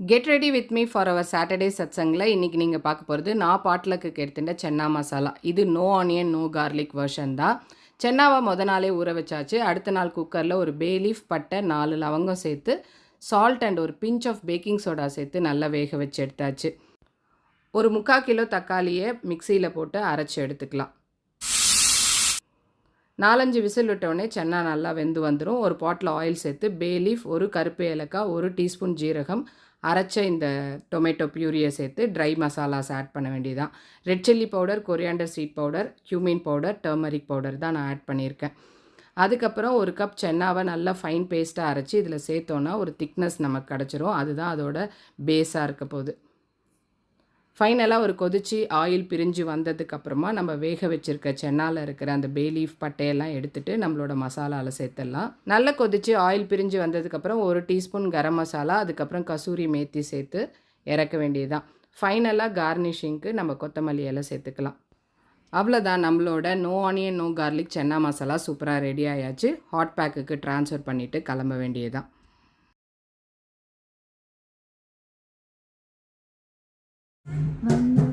Get ready with me for our Saturday சத்சங்கில் இன்றைக்கி நீங்கள் பார்க்க போகிறது நான் பாட்லக்கு எடுத்துட்ட சென்னா மசாலா. இது no onion no garlic version தான். சென்னாவை முத நாளே ஊற வச்சாச்சு. அடுத்த நாள் குக்கரில் ஒரு பே லீஃப் பட்டை நாலு லவங்கம் சேர்த்து சால்ட் அண்ட் ஒரு பிஞ்ச் ஆஃப் பேக்கிங் சோடா சேர்த்து நல்லா வேக வச்சு எடுத்தாச்சு. ஒரு முக்கால் கிலோ தக்காளியை மிக்சியில் போட்டு அரைச்சி எடுத்துக்கலாம். நாலஞ்சு விசில் விட்டோடனே சென்னா நல்லா வெந்து வந்துடும் ஒரு பாட்டில் ஆயில் சேர்த்து பே லீஃப் ஒரு கருப்பு ஏலக்காய் ஒரு டீஸ்பூன் ஜீரகம் அரைச்ச இந்த டொமேட்டோ பியூரியை சேர்த்து ட்ரை மசாலாஸ் ஆட் பண்ண வேண்டியதான் red chilli powder coriander seed powder cumin powder turmeric powder தான் நான் ஆட் பண்ணியிருக்கேன். அதுக்கப்புறம் ஒரு கப் சென்னாவை நல்லா ஃபைன் பேஸ்ட்டாக அரைச்சி இதில் சேர்த்தோன்னா ஒரு திக்னஸ் நமக்கு கிடச்சிரும். அதுதான் அதோட பேஸாக இருக்க போகுது. ஃபைனலாக ஒரு கொதிச்சு ஆயில் பிரிஞ்சு வந்ததுக்கப்புறமா நம்ம வேக வச்சிருக்க சென்னால் இருக்கிற அந்த பே லீஃப் பட்டையெல்லாம் எடுத்துகிட்டு நம்மளோட மசாலாவில் சேர்த்துடலாம். நல்லா கொதிச்சு ஆயில் பிரிஞ்சு வந்ததுக்கப்புறம் ஒரு டீஸ்பூன் கரம் மசாலா அதுக்கப்புறம் கசூரி மேத்தி சேர்த்து இறக்க வேண்டியதுதான். ஃபைனலாக கார்னிஷிங்க்கு நம்ம கொத்தமல்லி இலை சேர்த்துக்கலாம். அவ்வளோதான் நம்மளோட no onion no garlic chana masala சூப்பராக ரெடி ஆயாச்சு. ஹாட் பேக்குக்கு ட்ரான்ஸ்ஃபர் பண்ணிவிட்டு கிளம்ப வேண்டியதுதான். வந்த